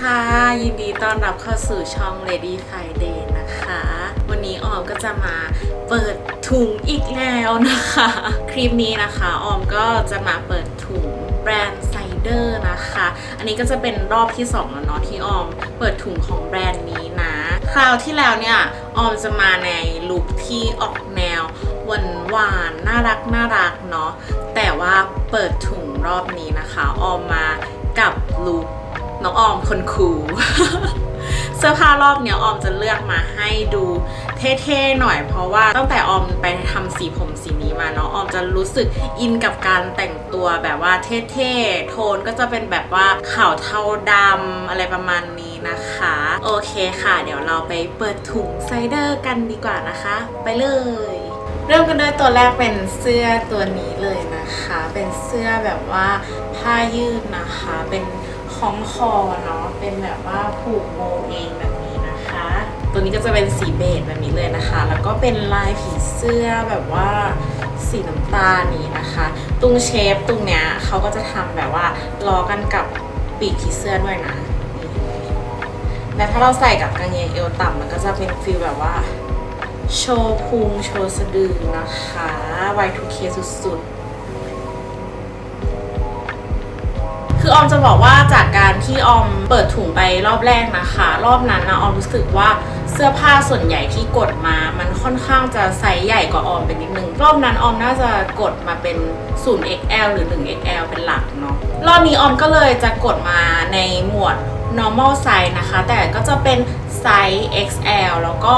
ค่ะ ยินดีต้อนรับเข้าสู่ช่อง Lady Friday นะคะ วันนี้ออมก็จะมาเปิดถุงอีกแล้วนะคะ คลิปนี้นะคะออมก็จะมาเปิดถุงแบรนด์ไซเดอร์นะคะ อันนี้ก็จะเป็นรอบที่สองแล้วเนาะที่ออมเปิดถุงของแบรนด์นี้นะ คราวที่แล้วเนี่ยออมจะมาในลุคที่ออกแนวหวานหวานน่ารักน่ารักเนาะ แต่ว่าเปิดถุงรอบนี้นะคะ ออมมากับลุค น้องออมคนคูลเสื้อผ้ารอบเนี้ยออมจะเลือกมาให้ดูเท่ๆหน่อย เพราะว่าตั้งแต่ออมไปทำสีผมสีนี้มาเนาะออมจะรู้สึกอินกับการแต่งตัวแบบว่าเท่ๆโทนก็จะเป็นแบบว่าขาวเทาดำอะไรประมาณนี้นะคะ โอเคค่ะ เดี๋ยวเราไปเปิดถุงไซเดอร์กันดีกว่านะคะ ไปเลย เริ่มกันด้วยตัวแรกเป็นเสื้อตัวนี้เลยนะคะ เป็นเสื้อแบบว่าผ้ายืดนะคะเป็น คล้องคอเนาะเป็นแบบว่าผูกโบเองแบบนี้นะคะ ตัวนี้ก็จะเป็นสีเบจแบบนี้เลยนะคะ แล้วก็เป็นลายผีเสื้อแบบว่าสีน้ำตาลนี้นะคะตรงเชฟตรงเนี้ยเขาก็จะทำแบบว่าล้อกันกับปีกผีเสื้อด้วยนะนี่และถ้าเราใส่กับกางเกงเอวต่ำมันก็จะเป็นฟีลแบบว่าโชว์พุงโชว์สะดือนะคะ Y2K สุดๆ คือออมจะบอกว่าจากการที่ออมเปิดถุงไปรอบแรกนะคะ รอบนั้นนะออมรู้สึกว่าเสื้อผ้าส่วนใหญ่ที่กดมา มันค่อนข้างจะไซส์ใหญ่กว่าออมไปนิดนึง รอบนั้นออมน่าจะกดมาเป็น 0XL หรือ 1XL เป็นหลักเนาะ รอบนี้ออมก็เลยจะกดมาในหมวด normal size นะคะ แต่ก็จะเป็นไซส์ XL แล้วก็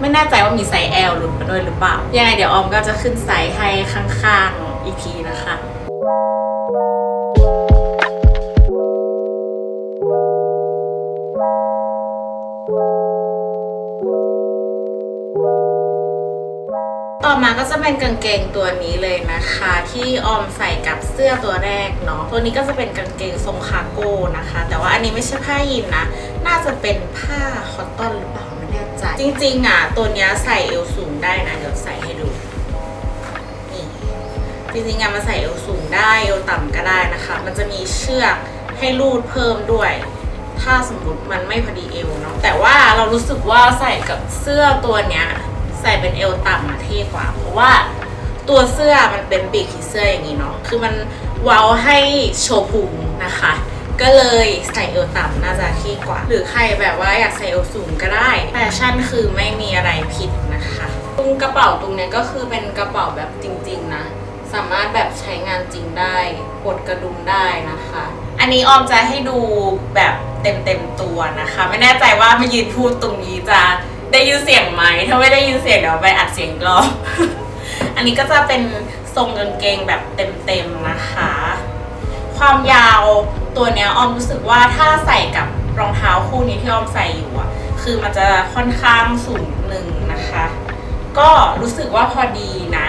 ไม่แน่ใจว่ามีไซส์ L หลุดมาด้วยหรือเปล่า ยังไงเดี๋ยวออมก็จะขึ้นไซส์ให้ข้างๆอีกทีนะคะ เป็นกางเกงตัวนี้เลยนะคะ ที่ออมใส่กับเสื้อตัวแรกเนาะตัวนี้ก็จะเป็นกางเกงทรงคาร์โก้นะคะ แต่ว่าอันนี้ไม่ใช่ผ้ายีนนะ น่าจะเป็นผ้าคอตตอนหรือเปล่าไม่แน่ใจจริงๆอะตัวนี้ใส่เอวสูงได้นะเดี๋ยวใส่ให้ดูนี่จริงๆอะมาใส่เอวสูงได้เอวต่ำก็ได้นะคะ มันจะมีเชือกให้รูดเพิ่มด้วยถ้าสมมติมันไม่พอดีเอวเนาะแต่ว่าเรารู้สึกว่าใส่กับเสื้อตัวเนี้ย ใส่เป็นเอวต่ำมาเท่กว่า เพราะว่าตัวเสื้อมันเป็นปีกผีเสื้ออย่างนี้เนาะคือมันเว้าให้โชว์พุงนะคะ ก็เลยใส่เอวต่ำน่าจะเท่กว่า หรือใครแบบว่าอยากใส่เอวสูงก็ได้แฟชั่นคือไม่มีอะไรผิดนะคะตรงกระเป๋าตรงเนี้ยก็คือเป็นกระเป๋าแบบจริง ๆ นะสามารถแบบใช้งานจริงได้กดกระดุมได้นะคะ อันนี้ออมจะให้ดูแบบเต็มๆตัวนะคะ ไม่แน่ใจว่ามายืนพูดตรงนี้จะ ได้ยินเสียงไหมถ้าไม่ได้ยินเสียงเดี๋ยวไปอัดเสียงกรอบ อันนี้ก็จะเป็นทรงกางเกงแบบเต็มๆนะคะ ความยาวตัวเนี้ยออมรู้สึกว่าถ้าใส่กับรองเท้าคู่นี้ที่ออมใส่อยู่อะคือมันจะค่อนข้างสูงหนึ่งนะคะ ก็รู้สึกว่าพอดีนะ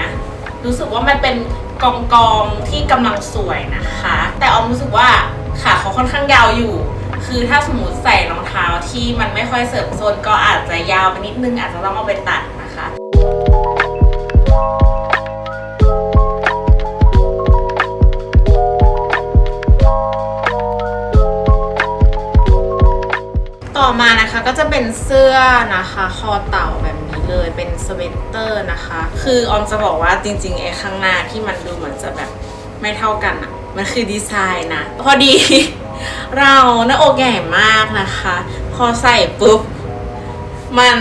รู้สึกว่ามันเป็นกองกองๆที่กำลังสวยนะคะ แต่ออมรู้สึกว่าขาเขาค่อนข้างยาวอยู่ คือถ้าสมมติใส่รองเท้าที่มันไม่ค่อยเสริมโซนก็อาจจะยาวไปนิดนึงอาจจะต้องเอาไปตัดนะคะต่อมานะคะก็จะเป็นเสื้อนะคะคอเต่าแบบนี้เลยเป็นสเวตเตอร์นะคะ คือออมจะบอกว่าจริงๆไอ้ข้างหน้าที่มันดูเหมือนจะแบบไม่เท่ากันอะมันคือดีไซน์นะ พอดี เราหน้าอกใหญ่มากนะคะ พอใส่ปุ๊บ มัน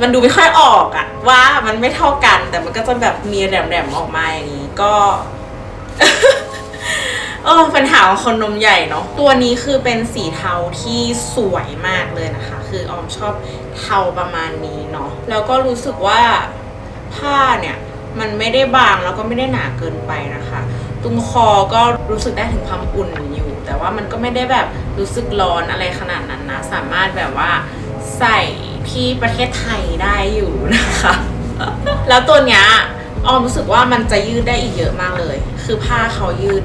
มันดูไม่ค่อยออกอะว่ามันไม่เท่ากัน แต่มันก็จะแบบมีแหลมๆออกมาอย่างนี้ก็เออป็นหาของคนนมใหญ่เนาะตัวนี้คือเป็นสีเทาที่สวยมากเลยนะคะ คือออมชอบเทาประมาณนี้เนาะแล้วก็รู้สึกว่าผ้าเนี่ยมันไม่ได้บางแล้วก็ไม่ได้หนาเกินไปนะคะ ตรงคอก็รู้สึกได้ถึงความอุ่นอยู่ แต่ว่ามันก็ไม่ได้แบบรู้สึกร้อนอะไรขนาดนั้นนะ สามารถแบบว่าใส่ที่ประเทศไทยได้อยู่นะคะ แล้วตัวเนี้ยออมรู้สึกว่ามันจะยืดได้อีกเยอะมากเลย คือผ้าเขายืด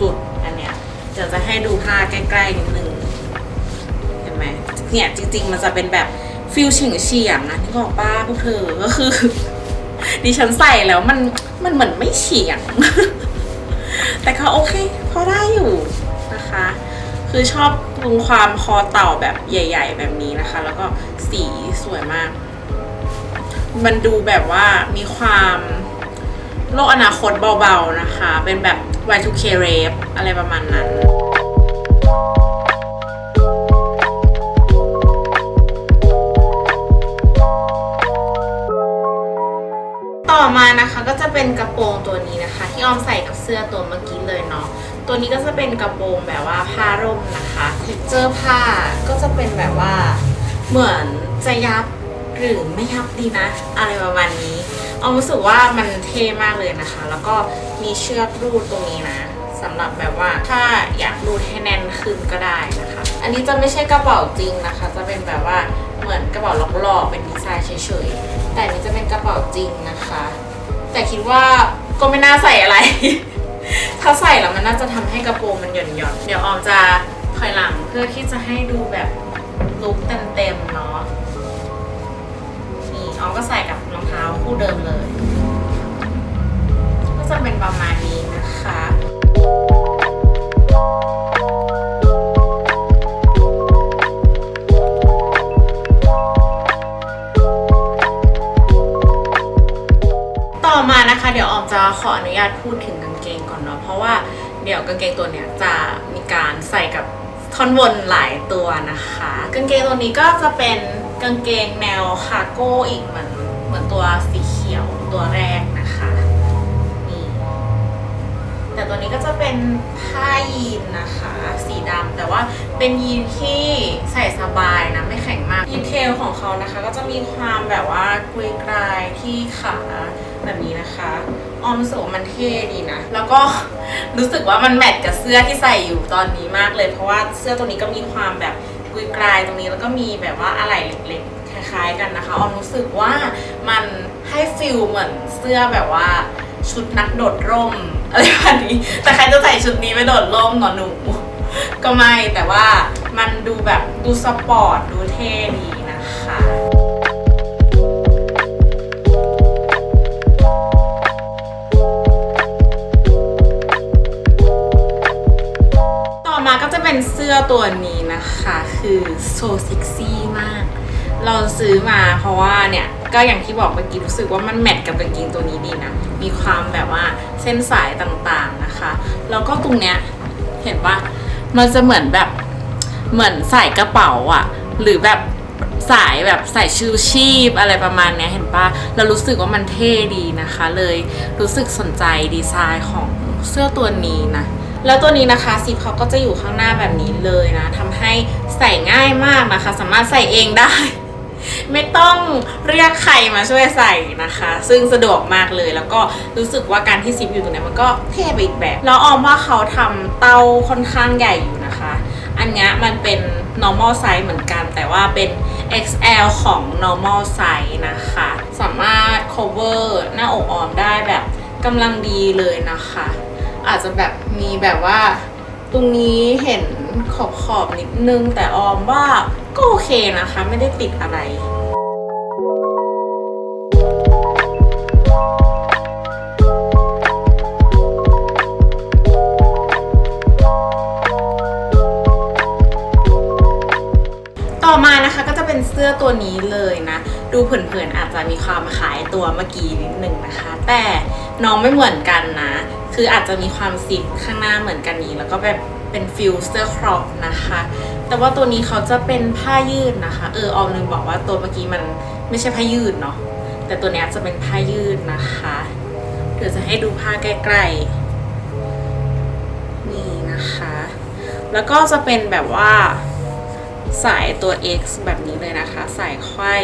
สุดๆ อันเนี้ยเดี๋ยวจะให้ดูผ้าใกล้ๆนิดนึงเห็นไหมเนี่ยจริง ๆ มันจะเป็นแบบฟิลเฉียงเฉียงๆนะที่บอกป้าพวกเธอก็คือ ดิฉันใส่แล้วมันมันเหมือนไม่เฉียง แต่เขาโอเคพอได้อยู่ นะคะ คือชอบตรงความคอเต่าแบบใหญ่ ๆ แบบนี้นะคะ แล้วก็สีสวยมาก มันดูแบบว่ามีความโลกอนาคตเบาๆนะคะ เป็นแบบ Y2K rave อะไรประมาณนั้น เป็นกระโปรงตัวนี้นะคะ ที่ออมใส่กับเสื้อตัวเมื่อกี้เลยเนาะตัวนี้ก็จะเป็นกระโปรงแบบว่าผ้าร่มนะคะเท็กเจอร์ผ้าก็จะเป็นแบบว่าเหมือนจะยับหรือไม่ยับดีนะ อะไรประมาณนี้ออมรู้สึกว่ามันเท่มากเลยนะคะ แล้วก็มีเชือกรูดตรงนี้นะสำหรับแบบว่าถ้าอยากรูดให้แน่นขึ้นก็ได้นะคะ อันนี้จะไม่ใช่กระเป๋าจริงนะคะ จะเป็นแบบว่าเหมือนกระเป๋าหลอกๆเป็นดีไซน์เฉยๆแต่อันนี้จะเป็นกระเป๋าจริงนะคะ แต่คิดว่าก็ไม่น่าใส่อะไร ถ้าใส่แล้วมันน่าจะทำให้กระโปรงมันหย่อนหย่อนเดี๋ยวออมจะถอยหลังเพื่อที่จะให้ดูแบบลุคเต็มๆเนาะนี่ออมก็ใส่กับรองเท้าคู่เดิมเลย ก็จะเป็นประมาณนี้นะคะ จะขออนุญาตพูดถึงกางเกงก่อนเนาะเพราะว่าเดี๋ยวกางเกงตัวเนี้ยจะมีการใส่กับท่อนบนหลายตัวนะคะ กางเกงตัวนี้ก็จะเป็นกางเกงแนวคาร์โก้อีกเหมือนเหมือนตัวสีเขียวตัวแรกนะคะนี่แต่ตัวนี้ก็จะเป็นผ้ายีนนะคะ สีดำแต่ว่าเป็นยีนที่ใส่สบายนะไม่แข็งมากดีเทลของเขานะคะ ก็จะมีความแบบว่ากุยกลายที่ขาแบบนี้นะคะ ออมรู้สึกว่ามันเท่ดีนะ แล้วก็รู้สึกว่ามันแมทกับเสื้อที่ใส่อยู่ตอนนี้มากเลย เพราะว่าเสื้อตัวนี้ก็มีความแบบกุยกลายตรงนี้แล้วก็มีแบบว่าอะไรเล็กๆคล้าย ๆ กันนะคะออมรู้สึกว่ามันให้ฟิลเหมือนเสื้อแบบว่าชุดนักโดดร่มอะไรแบบนี้ แต่ใครจะใส่ชุดนี้ไปโดดร่มเนอะหนู ก็ไม่แต่ว่ามันดูแบบดูสปอร์ตดูเท่ดีนะคะ ซื้อมาเพราะว่าเนี่ยก็อย่างที่บอกเมื่อกี้รู้สึกว่ามันแมทกับกางเกงตัวนี้ดีนะ มีความแบบว่าเส้นสายต่างๆนะคะ แล้วก็ตรงเนี้ยเห็นปะมันจะเหมือนแบบเหมือนใส่กระเป๋าอะหรือแบบสายแบบใส่ชูชีพอะไรประมาณเนี้ยเห็นปะเรารู้สึกว่ามันเท่ดีนะคะ เลยรู้สึกสนใจดีไซน์ของเสื้อตัวนี้นะ แล้วตัวนี้นะคะซิปเขาก็จะอยู่ข้างหน้าแบบนี้เลยนะทำให้ใส่ง่ายมากนะคะ สามารถใส่เองได้ ไม่ต้องเรียกใครมาช่วยใส่นะคะ ซึ่งสะดวกมากเลยแล้วก็รู้สึกว่าการที่ซิปอยู่ตรงนี้มันก็เท่ไปอีกแบบ แล้วออมว่าเขาทำเต้าค่อนข้างใหญ่อยู่นะคะ อันนี้มันเป็น normal size เหมือนกัน แต่ว่าเป็น XL ของ normal size นะคะ สามารถ cover หน้าอกออมได้แบบกำลังดีเลยนะคะ อาจจะแบบมีแบบว่า ตรงนี้เห็นขอบขอบๆนิดนึง แต่ออมว่าก็โอเคนะคะ ไม่ได้ติดอะไรต่อมานะคะก็จะเป็นเสื้อตัวนี้เลยนะ ดูเผินๆอาจจะมีความคล้ายตัวเมื่อกี้นิดนึงนะคะ แต่น้องไม่เหมือนกันนะ คืออาจจะมีความซิปข้างหน้าเหมือนกันนี้ แล้วก็แบบเป็นฟิลเสื้อครอปนะคะ แต่ว่าตัวนี้เขาจะเป็นผ้ายืดนะคะ เออออมลืมบอกว่าตัวเมื่อกี้มันไม่ใช่ผ้ายืดเนาะแต่ตัวนี้จะเป็นผ้ายืดนะคะเดี๋ยวจะให้ดูผ้าใกล้ๆนี่นะคะ แล้วก็จะเป็นแบบว่าสายตัว X แบบนี้เลยนะคะ สายไขว้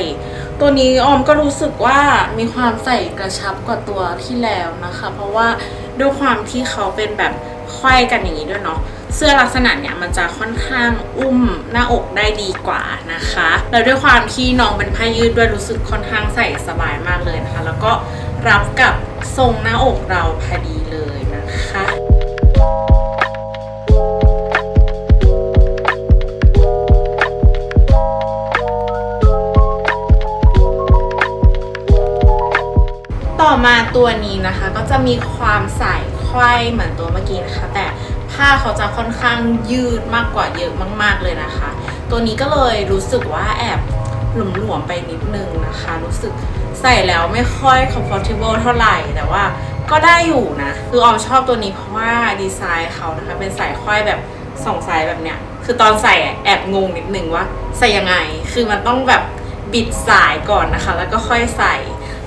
ตัวนี้ออมก็รู้สึกว่ามีความใส่กระชับกว่าตัวที่แล้วนะคะ เพราะว่า ด้วยความที่เขาเป็นแบบไขว้กันอย่างนี้ด้วยเนาะเสื้อลักษณะเนี้ยมันจะค่อนข้างอุ้มหน้าอกได้ดีกว่านะคะแล้วด้วยความที่น้องเป็นผ้ายืดด้วยรู้สึกค่อนข้างใส่สบายมากเลยนะคะ แล้วก็รับกับทรงหน้าอกเราพอดีเลยนะคะ ต่อมาตัวนี้นะคะก็จะมีความใส่ไขว้เหมือนตัวเมื่อกี้นะคะ แต่ผ้าเขาจะค่อนข้างยืดมากกว่าเยอะมาก ๆเลยนะคะ ตัวนี้ก็เลยรู้สึกว่าแอบหลวมๆไปนิดนึงนะคะ รู้สึกใส่แล้วไม่ค่อย comfortable เท่าไหร่แต่ว่าก็ได้อยู่นะ คือออมชอบตัวนี้เพราะว่าดีไซน์เขานะคะ เป็นสายค่อยแบบสองสายแบบเนี้ย คือตอนใส่แอบงงนิดนึงว่าใส่ยังไง คือมันต้องแบบบิดสายก่อนนะคะ แล้วก็ค่อยใส่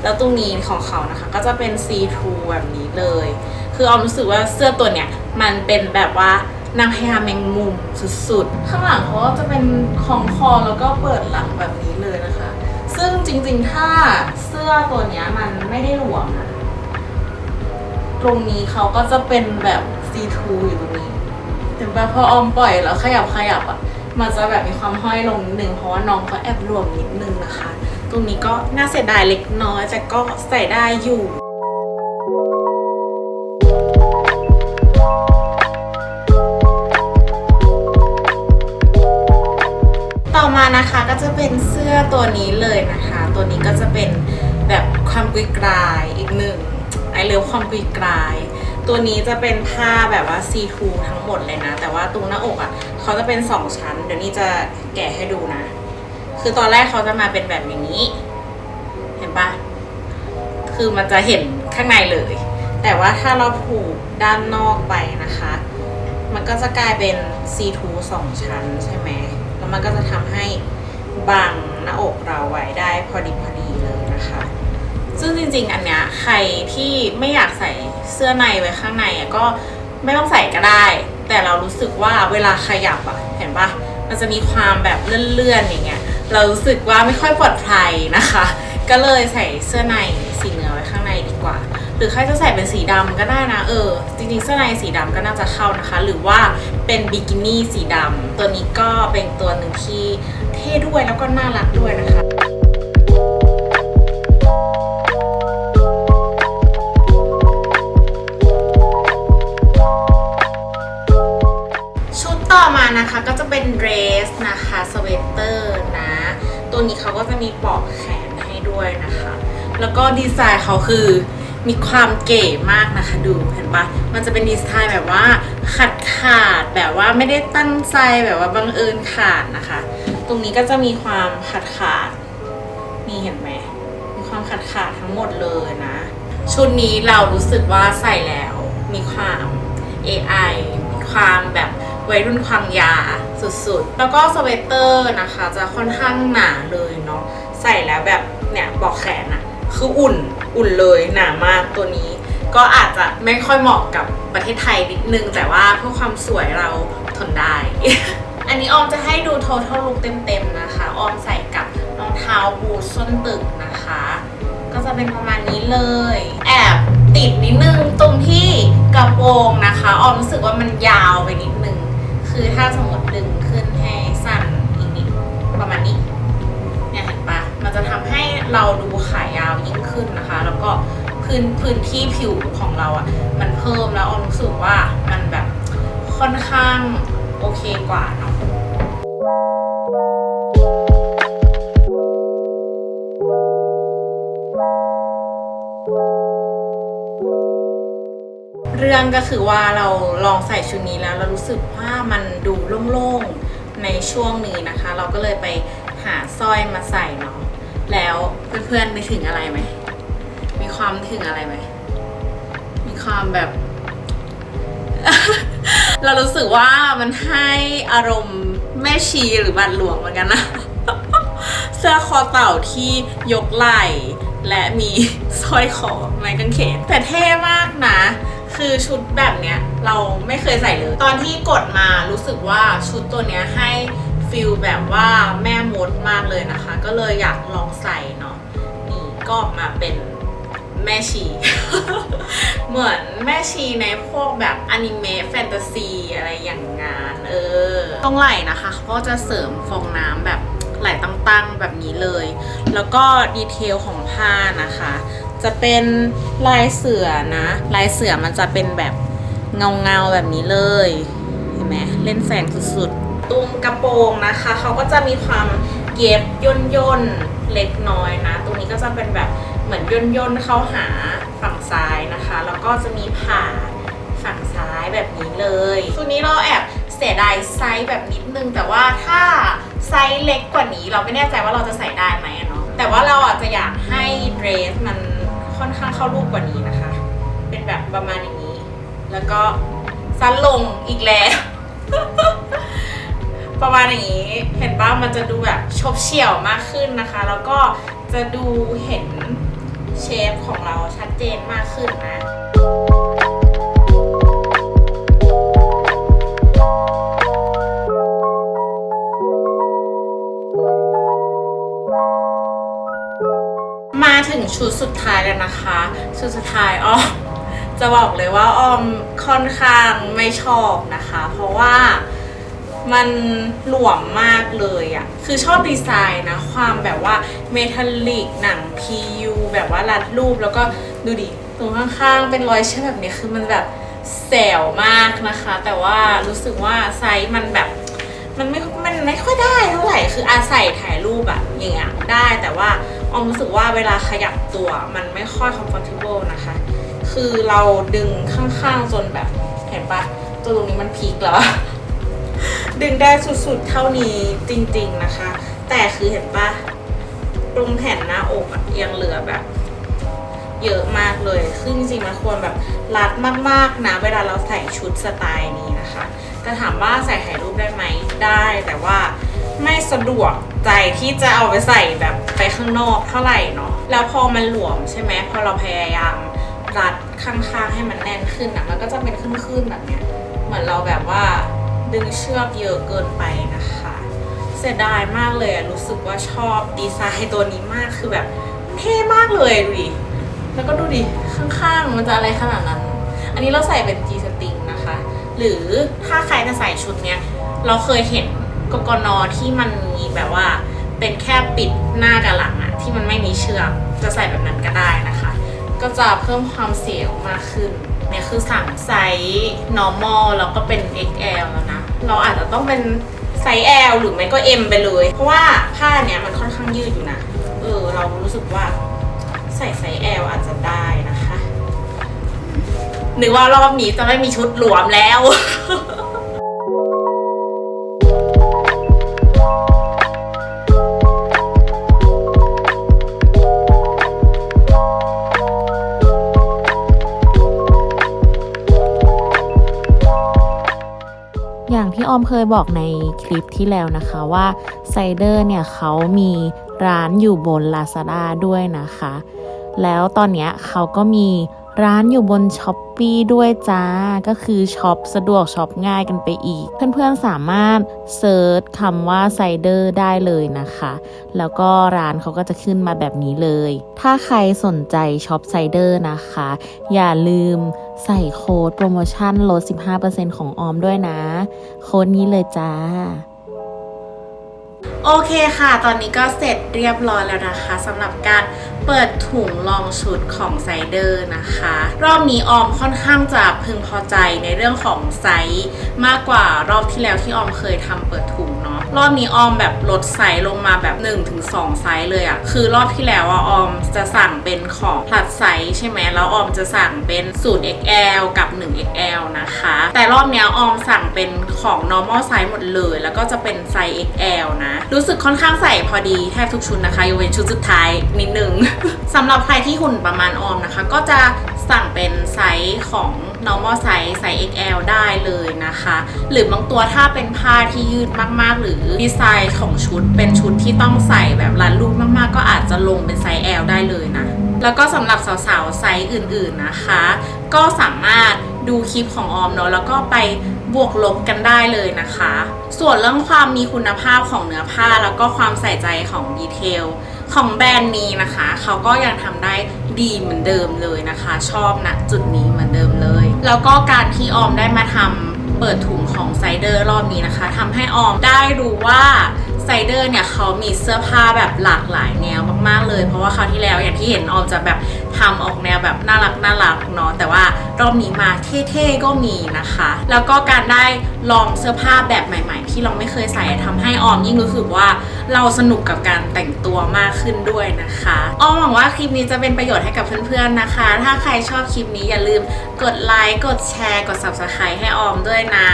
แล้วตรงนี้ของเขานะคะ ก็จะเป็น C2 แบบนี้เลย คือออมรู้สึกว่าเสื้อตัวเนี้ยมันเป็นแบบว่านางพญาแมงมุมสุดๆ ข้างหลังเขาก็จะเป็นของคอแล้วก็เปิดหลังแบบนี้เลยนะคะ ซึ่งจริงๆ ถ้าเสื้อตัวเนี้ยมันไม่ได้หลวมนะตรงนี้เขาก็จะเป็นแบบ C2 อยู่ตรงนี้เห็นปะพอออมปล่อยแล้วขยับขยับอะ มันจะแบบมีความห้อยลงนิดนึงเพราะว่าน้องเขาแอบรวมนิดนึงนะคะ ตรงนี้ก็น่าเสียดายเล็กน้อยแต่ก็ใส่ได้อยู่ต่อมานะคะก็จะเป็นเสื้อตัวนี้เลยนะคะ ตัวนี้ก็จะเป็นแบบความกุยกรายอีกหนึ่งไอเลิฟความกุยกราย ตัวนี้จะเป็นผ้าแบบว่า C2 ทั้งหมดเลยนะ แต่ว่าตรงหน้าอกอะเขาจะเป็น2ชั้น เดี๋ยวนี้จะแกะให้ดูนะ คือตอนแรกเขาจะมาเป็นแบบอย่างนี้ เห็นปะคือมันจะเห็นข้างในเลย แต่ว่าถ้าเราผูกด้านนอกไปนะคะ มันก็จะกลายเป็น C2 สองชั้นใช่ไหมแล้วมันก็จะทำให้บังหน้าอกเราไว้ได้พอดีพอดีเลยนะคะ ซึ่งจริงๆ อันเนี้ยใครที่ไม่อยากใส่เสื้อในไว้ข้างในอะก็ไม่ต้องใส่ก็ได้ แต่เรารู้สึกว่าเวลาขยับอะเห็นปะมันจะมีความแบบเลื่อนๆอย่างเงี้ย เรารู้สึกว่าไม่ค่อยปลอดภัยนะคะ ก็เลยใส่เสื้อในสีเนื้อไว้ข้างในดีกว่า หรือใครจะใส่เป็นสีดำก็ได้นะเออ จริงๆเสื้อในสีดำก็น่าจะเข้านะคะ หรือว่าเป็นบิกินี่สีดำตัวนี้ก็เป็นตัวหนึ่งที่เท่ด้วยแล้วก็น่ารักด้วยนะคะชุดต่อมานะคะก็จะเป็นเดรสนะคะ นี้เขาก็จะมีปลอกแขนให้ด้วยนะคะ แล้วก็ดีไซน์เขาคือมีความเก๋มากนะคะดูเห็นปะมันจะเป็นดีไซน์แบบว่าขาดขาดแบบว่าไม่ได้ตั้งใจแบบว่าบังเอิญขาดนะคะ ตรงนี้ก็จะมีความขาดขาดนี่เห็นไหมมีความขาดขาดทั้งหมดเลยนะ ชุดนี้เรารู้สึกว่าใส่แล้วมีความ AI มีความแบบวัยรุ่นความยา สุดๆ แล้วก็สเวตเตอร์นะคะจะค่อนข้างหนาเลยเนาะ ใส่แล้วแบบเนี่ยบอกแขนอะคืออุ่น อุ่นเลยหนามากตัวนี้ ก็อาจจะไม่ค่อยเหมาะกับประเทศไทยนิดนึง แต่ว่าเพื่อความสวยเราทนได้ อันนี้ออมจะให้ดู total look เต็มๆนะคะ ออมใส่กับรองเท้าบูทส้นตึกนะคะ ก็จะเป็นประมาณนี้เลย แอบติดนิดนึงตรงที่กระโปรงนะคะ ออมรู้สึกว่ามันยาวไปนิดนึง คือถ้าสมมติ เราดูขายาวยิ่งขึ้นนะคะ แล้วก็พื้นพื้นที่ผิวของเราอะ่ะมันเพิ่มแล้วออมรู้สึกว่ามันแบบค่อนข้างโอเคกว่าเนาะเรื่องก็คือว่าเราลองใส่ชุดนี้แล้ว เรารู้สึกว่ามันดูโล่งๆในช่วงนี้นะคะ เราก็เลยไปหาสร้อยมาใส่เนาะ แล้วเพื่อนๆนึกถึงอะไรไหม มีความถึงอะไรไหม มีความแบบ เรารู้สึกว่ามันให้อารมณ์แม่ชีหรือบัตรหลวงเหมือนกันนะ เสื้อคอเต่าที่ยกไหล่และมีสร้อยคอไม้กางเขนแต่เท่มากนะ คือชุดแบบเนี้ยเราไม่เคยใส่เลย ตอนที่กดมารู้สึกว่าชุดตัวเนี้ยให้ ฟิลแบบว่าแม่มดมากเลยนะคะ ก็เลยอยากลองใส่เนาะนี่ก็มาเป็นแม่ชี เหมือนแม่ชีในพวกแบบอนิเมะแฟนตาซีอะไรอย่างงาน เออตรงไหล่นะคะเขาก็จะเสริมฟองน้ำแบบไหล่ตั้งๆแบบนี้เลย แล้วก็ดีเทลของผ้านะคะ จะเป็นลายเสือนะ ลายเสือมันจะเป็นแบบเงาเงาๆแบบนี้เลย เห็นไหมเล่นแสงสุดๆ ตรงกระโปรงนะคะ เขาก็จะมีความเย็บย่นย่นๆเล็กน้อยนะ ตรงนี้ก็จะเป็นแบบเหมือนย่นย่นๆเข้าหาฝั่งซ้ายนะคะ แล้วก็จะมีผ่าฝั่งซ้ายแบบนี้เลยชุดนี้เราแอบเสียดายไซส์แบบนิดนึง แต่ว่าถ้าไซส์เล็กกว่านี้ เราไม่แน่ใจว่าเราจะใส่ได้ไหมเนาะ แต่ว่าเราอาจจะอยากให้เดรสมันค่อนข้างเข้ารูปกว่านี้นะคะ เป็นแบบประมาณอย่างนี้ แล้วก็สั้นลงอีกแล้ว ประมาณอย่างนี้ เห็นป่ะมันจะดูแบบชบเฉี่ยวมากขึ้นนะคะ แล้วก็จะดูเห็นเชฟของเราชัดเจนมากขึ้นนะมาถึงชุดสุดท้ายแล้วนะคะ ชุดสุดท้ายอ้อมจะบอกเลยว่าออมค่อนข้างไม่ชอบนะคะ เพราะว่า มันหลวมมากเลยอะคือชอบดีไซน์นะ ความแบบว่าเมทัลลิกหนัง PU แบบว่ารัดรูปแล้วก็ดูดิตรงข้างๆ เป็นรอยเชื่อมแบบนี้คือมันแบบแสวมากนะคะ แต่ว่ารู้สึกว่าไซส์มันแบบ มันไม่ มันไม่ค่อยได้เท่าไหร่ คืออาศัยถ่ายรูปอะอย่างเงี้ยได้แต่ว่าออมรู้สึกว่าเวลาขยับตัวมันไม่ค่อย comfortable นะคะ คือเราดึงข้างๆจนแบบเห็นปะตัวตรงนี้มันพีกแล้ว ดึงได้สุดๆเท่านี้จริงๆนะคะ แต่คือเห็นปะตรงแผ่นหน้าอกอยังเหลือแบบ เยอะมากเลยซึ่งจริงๆมันควรแบบรัดมากๆนะเวลาเราใส่ชุดสไตล์นี้นะคะแต่ถามว่าใส่ถ่ายรูปได้ไหมได้แต่ว่าไม่สะดวกใจที่จะเอาไปใส่แบบไปข้างนอกเท่าไหร่เนาะแล้วพอมันหลวมใช่ไหมพอเราพยายามรัดข้างๆให้มันแน่นขึ้นนะมันก็จะเป็นขึ้นๆแบบเนี้ยเหมือนเราแบบว่า ดึงเชือกเยอะเกินไปนะคะ เสียดายมากเลยรู้สึกว่าชอบดีไซน์ตัวนี้มากคือแบบเท่มากเลยดูดิ แล้วก็ดูดิ ข้างๆ มันจะอะไรขนาดนั้น อันนี้เราใส่เป็น G string นะคะ หรือถ้าใครจะใส่ชุดเนี้ย เราเคยเห็นกกนที่มันมีแบบว่าเป็นแค่ปิดหน้ากับหลังอะที่มันไม่มีเชือกจะใส่แบบนั้นก็ได้นะคะ ก็จะเพิ่มความเสียวมากขึ้นเนี่ยคือสั่งไซส์ normal แล้วก็เป็น XL แล้วนะ เราอาจจะต้องเป็นไซส์ L หรือไม่ก็ M ไปเลย เพราะว่าผ้าเนี้ยมันค่อนข้างยืดอยู่นะ เออ เรารู้สึกว่าใส่ไซส์ L อาจจะได้นะคะ หรือว่ารอบนี้จะไม่มีชุดหลวมแล้ว อย่างที่ออมเคยบอกในคลิปที่แล้วนะคะว่าไซเดอร์เนี่ยเขามีร้านอยู่บน Lazada ด้วยนะคะ แล้วตอนเนี้ยเขาก็มี ร้านอยู่บน s h อ p e e ด้วยจ้า ก็คือช็อปสะดวกช็อปง่ายกันไปอีก เพื่อนๆสามารถเซิร์ชคำว่าไซเดอร์ได้เลยนะคะ แล้วก็ร้านเขาก็จะขึ้นมาแบบนี้เลย ถ้าใครสนใจช็อปไซเดอร์นะคะ อย่าลืมใส่โค้ดโปรโมชั่นลด 15%ของออมด้วยนะ โค้ดนี้เลยจ้าโอเคค่ะ ตอนนี้ก็เสร็จเรียบร้อยแล้วนะคะสำหรับการ เปิดถุงลองชุดของไซเดอร์นะคะ รอบนี้ออมค่อนข้างจะพึงพอใจในเรื่องของไซส์มากกว่ารอบที่แล้วที่ออมเคยทำเปิดถุงเนาะรอบนี้ออมแบบลดไซส์ลงมาแบบ 1-2 ไซส์เลยอะคือรอบที่แล้วอะออมจะสั่งเป็นของ plus ไซส์ใช่ไหมแล้วออมจะสั่งเป็นสูตร XL กับ 1XL นะคะ แต่รอบนี้ออมสั่งเป็นของ normal size หมดเลย แล้วก็จะเป็นไซส์ XL นะ รู้สึกค่อนข้างใส่พอดีแทบทุกชุดนะคะยกเว้นชุดสุดท้ายนิดนึงสำหรับใครที่หุ่นประมาณออมนะคะ ก็จะสั่งเป็นไซส์ของ normal size ไซส์ XL ได้เลยนะคะ หรือบางตัวถ้าเป็นผ้าที่ยืดมากๆ หรือดีไซน์ของชุดเป็นชุดที่ต้องใส่แบบรัดรูปมากๆ ก็อาจจะลงเป็นไซส์ L ได้เลยนะ แล้วก็สำหรับสาวๆ ไซส์อื่นๆนะคะ ก็สามารถดูคลิปของออมเนาะแล้วก็ไปบวกลบกันได้เลยนะคะ ส่วนเรื่องความมีคุณภาพของเนื้อผ้าแล้วก็ความใส่ใจของดีเทล ของแบรนด์นี้นะคะ เขาก็ยังทำได้ดีเหมือนเดิมเลยนะคะ ชอบนะจุดนี้เหมือนเดิมเลย แล้วก็การที่ออมได้มาทำเปิดถุงของไซเดอร์รอบนี้นะคะทำให้ออมได้รู้ว่า ไซเดอร์เนี่ยเขามีเสื้อผ้าแบบหลากหลายแนวมากๆเลย เพราะว่าคราวที่แล้วอย่างที่เห็นออมจะแบบทำออกแนวแบบน่ารักน่ารักเนาะแต่ว่ารอบนี้มาเท่ๆก็มีนะคะ แล้วก็การได้ลองเสื้อผ้าแบบใหม่ ๆ ที่เราไม่เคยใส่ทำให้ออมยิ่งรู้สึกว่าเราสนุกกับการแต่งตัวมากขึ้นด้วยนะคะออมหวังว่าคลิปนี้จะเป็นประโยชน์ให้กับเพื่อนๆนะคะ ถ้าใครชอบคลิปนี้อย่าลืมกดไลค์กดแชร์ กด subscribe ให้ออมด้วยนะ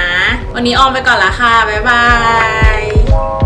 วันนี้ออมไปก่อนละค่ะบ๊ายบาย